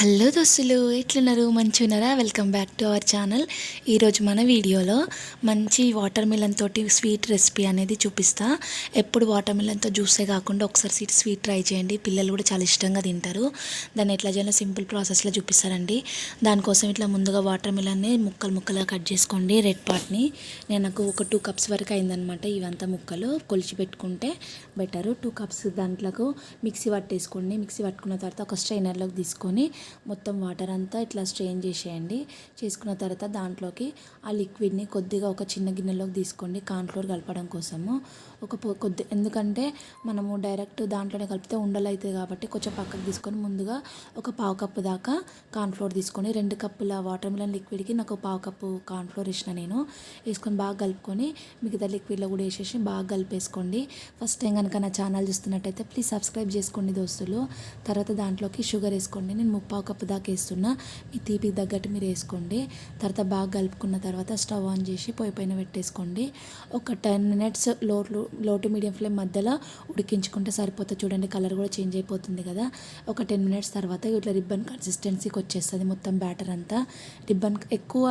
Hello దోస్తులు ఎట్లున్నారు? మంచి ఉన్నారా welcome back to our channel ఈరోజు మన వీడియోలో మంచి వాటర్ మిలన్ తోటి స్వీట్ రెసిపీ అనేది చూపిస్తా. ఎప్పుడు వాటర్ మిలన్తో జ్యూసే కాకుండా ఒకసారి స్వీట్ స్వీట్ ట్రై చేయండి. పిల్లలు కూడా చాలా ఇష్టంగా తింటారు. దాన్ని ఎట్లా చేయాలో సింపుల్ ప్రాసెస్లో చూపిస్తారండి దానికోసం ఇట్లా ముందుగా వాటర్ మిలన్ని ముక్కలు ముక్కలుగా కట్ చేసుకోండి. రెడ్ పార్ట్ని నేను నాకు ఒక టూ కప్స్ వరకు అయిందనమాట ఇవంతా ముక్కలు. కొలిచి పెట్టుకుంటే బెటర్ టూ కప్స్ దాంట్లో మిక్సీ పట్టేసుకోండి. మిక్సీ పట్టుకున్న తర్వాత ఒక స్ట్రైనర్లోకి తీసుకొని మొత్తం వాటర్ అంతా ఇట్లా స్ట్రెయిన్ చేసేయండి. చేసుకున్న తర్వాత దాంట్లోకి ఆ లిక్విడ్ని కొద్దిగా ఒక చిన్న గిన్నెలోకి తీసుకోండి కాన్ఫ్లోర్ కలపడం కోసము. ఒక కొద్ది ఎందుకంటే మనము డైరెక్ట్ దాంట్లోనే కలిపితే ఉండలు కాబట్టి కొంచెం పక్కకు తీసుకొని ముందుగా ఒక పావు కప్పు దాకా కాన్ఫ్లోర్ తీసుకొని రెండు కప్పుల వాటర్ మిలన్ లిక్విడ్కి నాకు పావు కప్పు కాన్ఫ్లోర్ వేసిన నేను. వేసుకొని బాగా కలుపుకొని మిగతా లిక్విడ్లో కూడా వేసేసి బాగా కలిపేసుకోండి. ఫస్ట్ టైం కనుక నా ఛానల్ చూస్తున్నట్టయితే ప్లీజ్ సబ్స్క్రైబ్ చేసుకోండి దోస్తులు. తర్వాత దాంట్లోకి షుగర్ వేసుకోండి. నేను ముప్పావు కప్పు దాకా వేస్తున్నా మీ తీపికి తగ్గట్టు మీరు వేసుకోండి. తర్వాత బాగా కలుపుకున్న తర్వాత స్టవ్ ఆన్ చేసి పొయ్యి పైన పెట్టేసుకోండి. ఒక టెన్ మినిట్స్ లోటు లోటు మీడియం ఫ్లేమ్ మధ్యలో ఉడికించుకుంటే సరిపోతుంది చూడండి కలర్ కూడా చేంజ్ అయిపోతుంది కదా. ఒక టెన్ మినిట్స్ తర్వాత ఇట్లా రిబ్బన్ కన్సిస్టెన్సీకి వచ్చేస్తుంది మొత్తం బ్యాటర్ అంతా. రిబ్బన్ ఎక్కువ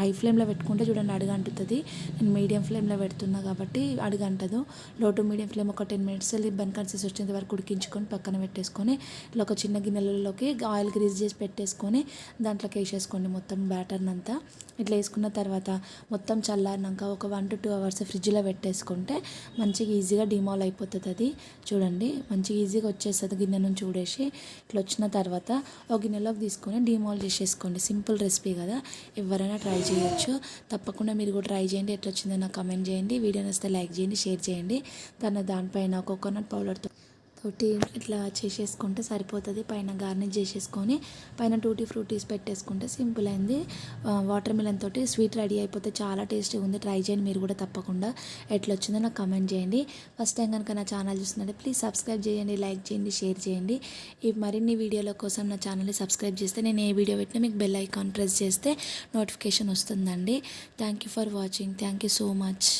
హై ఫ్లేమ్లో పెట్టుకుంటే చూడండి అడుగు అంటుతుంది నేను మీడియం ఫ్లేమ్లో పెడుతున్నా కాబట్టి అడుగంటదు. లో టు మీడియం ఫ్లేమ్ ఒక టెన్ మినిట్స్ రిబ్బన్ కన్సిస్టెన్సీ వచ్చేంత వరకు ఉడికించుకొని పక్కన పెట్టేసుకొని ఇలా ఒక చిన్న గిన్నెలలోకి ఆయిల్ గ్రీజ్ చేసి పెట్టేసుకొని దాంట్లోకి వేసేసుకోండి మొత్తం బ్యాటర్ని అంతా ఇట్లా వేసుకున్న తర్వాత మొత్తం చల్లారినాక ఒక వన్ టు టూ అవర్స్ ఫ్రిడ్జ్లో పెట్టేసుకుంటే మంచిగా ఈజీగా డిమాల్ అయిపోతుంది అది. చూడండి మంచిగా ఈజీగా వచ్చేస్తుంది గిన్నె నుంచి చూడేసి ఇట్లా వచ్చిన తర్వాత ఒక గిన్నెలోకి తీసుకొని డిమాల్ చేసేసుకోండి. సింపుల్ రెసిపీ కదా. ఎవరైనా ట్రై చేయొచ్చు. తప్పకుండా మీరు కూడా ట్రై చేయండి. ఎట్లా వచ్చిందో నాకు కమెంట్ చేయండి. వీడియో నచ్చితే లైక్ చేయండి షేర్ చేయండి. దాని దానిపైన కోకోనట్ పౌడర్తో తోటి ఇట్లా చేసేసుకుంటే సరిపోతుంది. పైన గార్నిష్ చేసేసుకొని పైన టూటీ ఫ్రూటీస్ పెట్టేసుకుంటే సింపుల్ అయింది. వాటర్ మిలన్ తోటి స్వీట్ రెడీ అయిపోతే చాలా టేస్టీగా ఉంది. ట్రై చేయండి మీరు కూడా తప్పకుండా. ఎట్లా వచ్చిందో నాకు కమెంట్ చేయండి. ఫస్ట్ టైం కనుక నా ఛానల్ చూస్తున్నట్టే ప్లీజ్ సబ్స్క్రైబ్ చేయండి లైక్ చేయండి షేర్ చేయండి. ఈ మరిన్ని వీడియోల కోసం నా ఛానల్ని సబ్స్క్రైబ్ చేస్తే నేను ఏ వీడియో పెట్టినా మీకు బెల్ ఐకాన్ ప్రెస్ చేస్తే నోటిఫికేషన్ వస్తుందండి. Thank you for watching. Thank you so much.